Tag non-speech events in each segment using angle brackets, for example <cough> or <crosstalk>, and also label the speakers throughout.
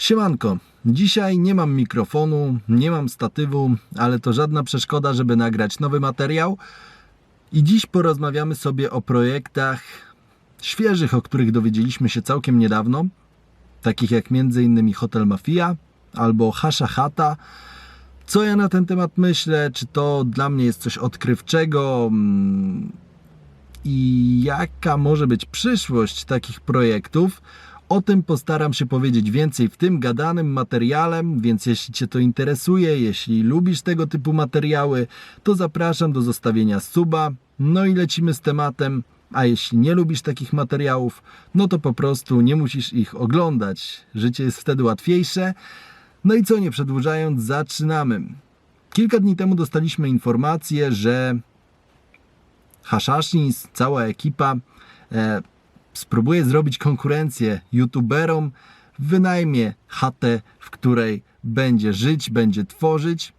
Speaker 1: Siemanko, dzisiaj nie mam mikrofonu, nie mam statywu, ale to żadna przeszkoda, żeby nagrać nowy materiał. I dziś porozmawiamy sobie o projektach świeżych, o których dowiedzieliśmy się całkiem niedawno, takich jak m.in. Hotel Mafia albo Hasha Hata. Co ja na ten temat myślę? Czy to dla mnie jest coś odkrywczego? Mm, I jaka może być przyszłość takich projektów? O tym postaram się powiedzieć więcej w tym gadanym materiale, więc jeśli Cię to interesuje, jeśli lubisz tego typu materiały, to zapraszam do zostawienia suba. No i lecimy z tematem. A jeśli nie lubisz takich materiałów, no to po prostu nie musisz ich oglądać. Życie jest wtedy łatwiejsze. No i co, nie przedłużając, zaczynamy. Kilka dni temu dostaliśmy informację, że Hashashins, cała ekipa e, spróbuje zrobić konkurencję youtuberom, wynajmie chatę, w której będzie żyć, będzie tworzyć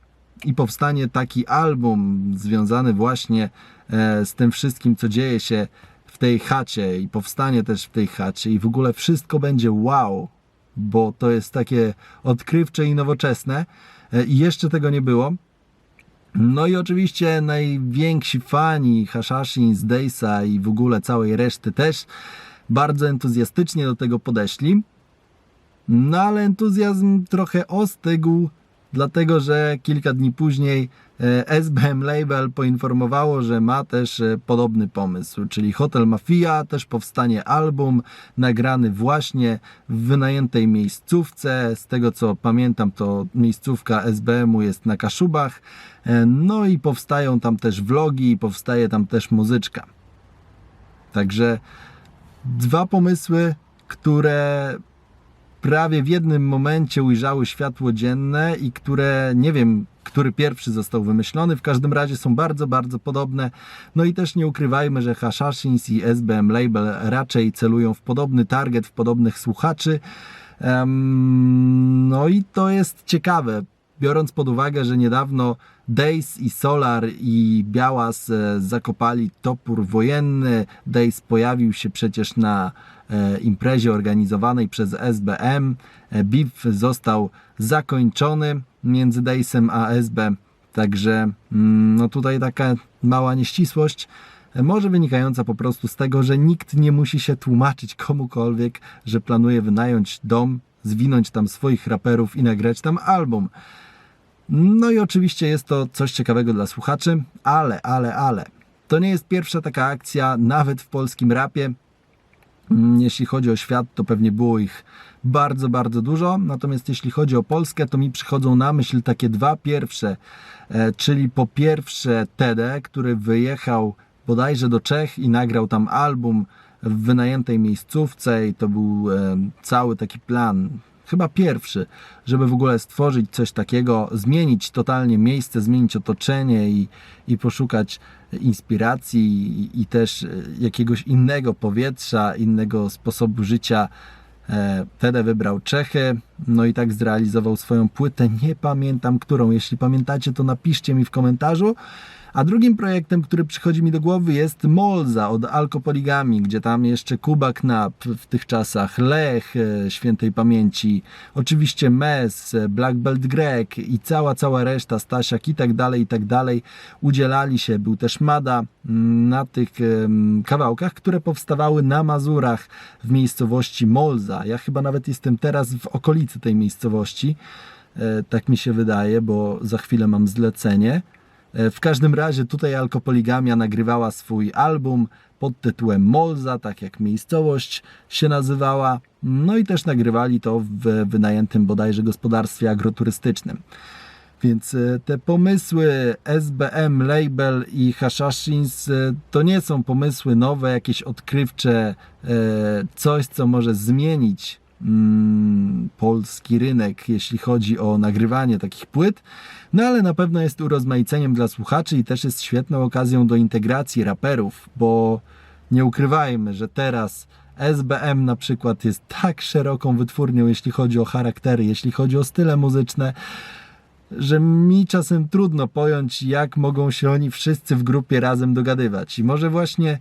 Speaker 1: i powstanie taki album związany właśnie e, z tym wszystkim, co dzieje się w tej chacie i powstanie też w tej chacie i w ogóle wszystko będzie wow, bo to jest takie odkrywcze i nowoczesne e, i jeszcze tego nie było. No i oczywiście najwięksi fani Hashashin z Daysa i w ogóle całej reszty też bardzo entuzjastycznie do tego podeszli. No ale entuzjazm trochę ostygł, dlatego że kilka dni później e, SBM Label poinformowało, że ma też e, podobny pomysł, czyli Hotel Mafia, też powstanie album nagrany właśnie w wynajętej miejscówce. Z tego co pamiętam, to miejscówka SBM-u jest na Kaszubach. E, No i powstają tam też vlogi, powstaje tam też muzyczka. Także dwa pomysły, które prawie w jednym momencie ujrzały światło dzienne i które nie wiem, który pierwszy został wymyślony. W każdym razie są bardzo, bardzo podobne. No i też nie ukrywajmy, że Hashashins i SBM Label raczej celują w podobny target, w podobnych słuchaczy. No i to jest ciekawe, biorąc pod uwagę, że niedawno Days i Solar i Białas e, zakopali topór wojenny. Days pojawił się przecież na e, imprezie organizowanej przez SBM. E, Beef został zakończony między Daysem a SB. Także mm, no tutaj taka mała nieścisłość, może wynikająca po prostu z tego, że nikt nie musi się tłumaczyć komukolwiek, że planuje wynająć dom, zwinąć tam swoich raperów i nagrać tam album. No i oczywiście jest to coś ciekawego dla słuchaczy, ale, ale, ale. To nie jest pierwsza taka akcja, nawet w polskim rapie. Mm, Jeśli chodzi o świat, to pewnie było ich bardzo, bardzo dużo. Natomiast jeśli chodzi o Polskę, to mi przychodzą na myśl takie dwa pierwsze. E, Czyli po pierwsze Tede, który wyjechał bodajże do Czech i nagrał tam album w wynajętej miejscówce i to był e, cały taki plan chyba pierwszy, żeby w ogóle stworzyć coś takiego, zmienić totalnie miejsce, zmienić otoczenie i, i poszukać inspiracji i, i też e, jakiegoś innego powietrza, innego sposobu życia. E, Tede wybrał Czechy, no i tak zrealizował swoją płytę. Nie pamiętam którą. Jeśli pamiętacie, to napiszcie mi w komentarzu. A drugim projektem, który przychodzi mi do głowy jest Molza od Alkopoligami, gdzie tam jeszcze Kuba Knap w tych czasach, Lech e, świętej pamięci, oczywiście Mes, e, Black Belt Greg i cała, cała reszta, Stasiak i tak dalej, i tak dalej udzielali się. Był też Mada mm, na tych kawałkach, które powstawały na Mazurach w miejscowości Molza. Ja chyba nawet jestem teraz w okolicy tej miejscowości. E, Tak mi się wydaje, bo za chwilę mam zlecenie. E, W każdym razie tutaj Alkopoligamia nagrywała swój album pod tytułem Molza, tak jak miejscowość się nazywała. No i też nagrywali to w wynajętym bodajże gospodarstwie agroturystycznym. Więc e, te pomysły SBM, Label i Hashashins e, to nie są pomysły nowe, jakieś odkrywcze, coś co może zmienić mm, polski rynek, jeśli chodzi o nagrywanie takich płyt. No ale na pewno jest urozmaiceniem dla słuchaczy i też jest świetną okazją do integracji raperów, bo nie ukrywajmy, że teraz SBM na przykład jest tak szeroką wytwórnią, jeśli chodzi o charaktery, jeśli chodzi o style muzyczne, że mi czasem trudno pojąć, jak mogą się oni wszyscy w grupie razem dogadywać. I może właśnie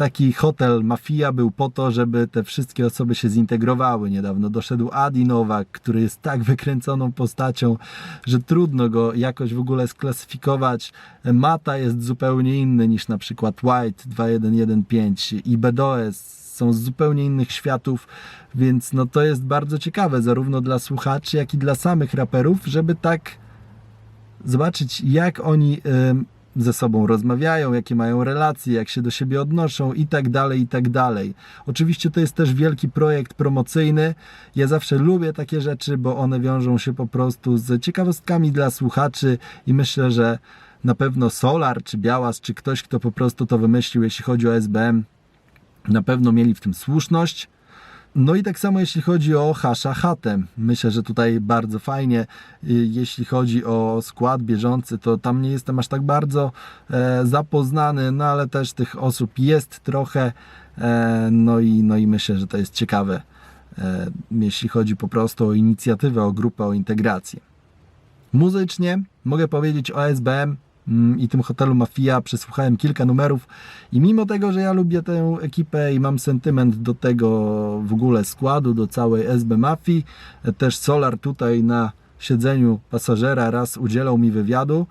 Speaker 1: taki hotel Mafia był po to, żeby te wszystkie osoby się zintegrowały. Niedawno doszedł Adi Nowak, który jest tak wykręconą postacią, że trudno go jakoś w ogóle sklasyfikować. Mata jest zupełnie inny niż na przykład White 2115 i BDOS są z zupełnie innych światów, więc no to jest bardzo ciekawe zarówno dla słuchaczy, jak i dla samych raperów, żeby tak zobaczyć jak oni ym, ze sobą rozmawiają, jakie mają relacje, jak się do siebie odnoszą i tak dalej, i tak dalej. Oczywiście to jest też wielki projekt promocyjny. Ja zawsze lubię takie rzeczy, bo one wiążą się po prostu z ciekawostkami dla słuchaczy i myślę, że na pewno Solar, czy Białas, czy ktoś, kto po prostu to wymyślił, jeśli chodzi o SBM, na pewno mieli w tym słuszność. No i tak samo jeśli chodzi o Hasha Hatem. Myślę, że tutaj bardzo fajnie. Y, Jeśli chodzi o skład bieżący, to tam nie jestem aż tak bardzo e, zapoznany, no ale też tych osób jest trochę. E, no, i, no i myślę, że to jest ciekawe, e, jeśli chodzi po prostu o inicjatywę, o grupę, o integrację. Muzycznie mogę powiedzieć o SBM i tym hotelu Mafia. Przesłuchałem kilka numerów i mimo tego, że ja lubię tę ekipę i mam sentyment do tego w ogóle składu, do całej SB Mafii, e, też Solar tutaj na siedzeniu pasażera raz udzielał mi wywiadu,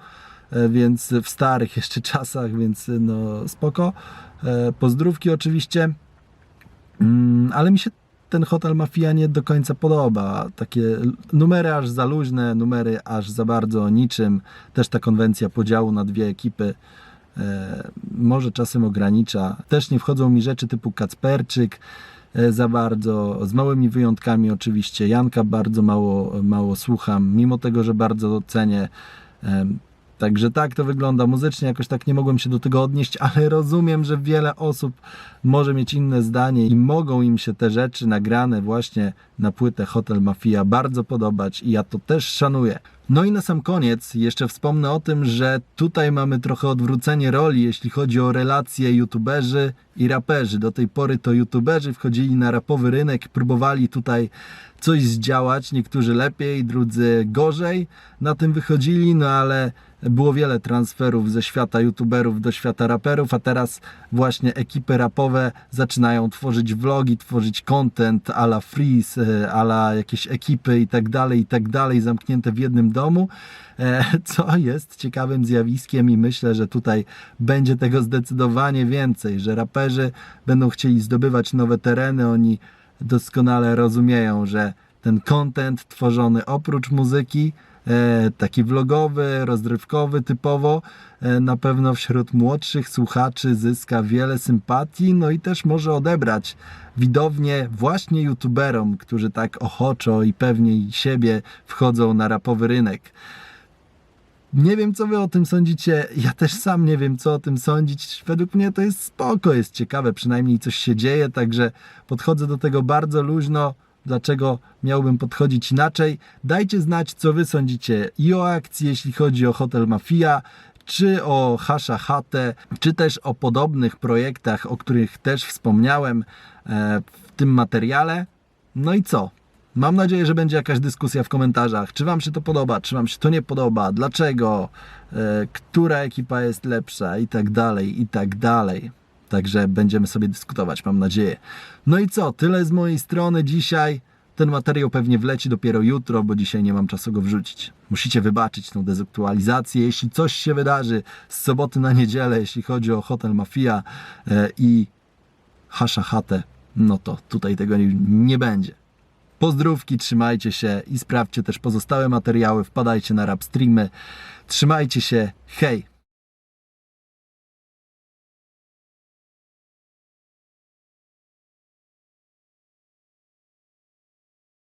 Speaker 1: e, więc w starych jeszcze <laughs> czasach, więc e, no spoko. Pozdrówki oczywiście. Mm, ale mi się ten hotel Mafia nie do końca podoba. Takie numery aż za luźne, numery aż za bardzo niczym. Też ta konwencja podziału na dwie ekipy e, może czasem ogranicza. Też nie wchodzą mi rzeczy typu Kacperczyk e, za bardzo, z małymi wyjątkami oczywiście. Janka bardzo mało, mało słucham, mimo tego, że bardzo cenię. Także tak to wygląda muzycznie, jakoś tak nie mogłem się do tego odnieść, <laughs> ale rozumiem, że wiele osób może mieć inne zdanie i mogą im się te rzeczy nagrane właśnie na płytę Hotel Mafia bardzo podobać i ja to też szanuję. No i na sam koniec jeszcze wspomnę o tym, że tutaj mamy trochę odwrócenie roli, jeśli chodzi o relacje youtuberzy i raperzy. Do tej pory to youtuberzy wchodzili na rapowy rynek, próbowali tutaj coś zdziałać, niektórzy lepiej, drudzy gorzej na tym wychodzili, no ale było wiele transferów ze świata youtuberów do świata raperów, a teraz właśnie ekipy rapowe zaczynają tworzyć vlogi, tworzyć content a la Freeze, a la jakieś ekipy i tak dalej, i tak dalej, zamknięte w jednym domu, e, <laughs> co jest ciekawym zjawiskiem i myślę, że tutaj będzie tego zdecydowanie więcej, że raperzy będą chcieli zdobywać nowe tereny, oni doskonale rozumieją, że ten content tworzony oprócz muzyki, e, taki vlogowy, rozrywkowy typowo, e, na pewno wśród młodszych słuchaczy zyska wiele sympatii, no i też może odebrać widownię właśnie youtuberom, którzy tak ochoczo i pewniej siebie wchodzą na rapowy rynek. Nie wiem, co wy o tym sądzicie. Ja też sam nie wiem, co o tym sądzić. Według mnie to jest spoko, jest ciekawe, przynajmniej coś się dzieje, także podchodzę do tego bardzo luźno. Dlaczego miałbym podchodzić inaczej? Dajcie znać, co wy sądzicie i o akcji, jeśli chodzi o Hotel Mafia, czy o Hasha Hate, czy też o podobnych projektach, o których też wspomniałem e, w tym materiale. No i co? Mam nadzieję, że będzie jakaś dyskusja w komentarzach. Czy Wam się to podoba, czy Wam się to nie podoba, dlaczego, e, która ekipa jest lepsza i tak dalej, i tak dalej. Także będziemy sobie dyskutować, mam nadzieję. No i co? Tyle z mojej strony dzisiaj. Ten materiał pewnie wleci dopiero jutro, bo dzisiaj nie mam czasu go wrzucić. Musicie wybaczyć tą dezaktualizację. Jeśli coś się wydarzy z soboty na niedzielę, jeśli chodzi o Hotel Mafia e, i Hasha Hatę, no to tutaj tego nie, nie będzie. Pozdrówki, trzymajcie się i sprawdźcie też pozostałe materiały. Wpadajcie na rap streamy. Trzymajcie się. Hej!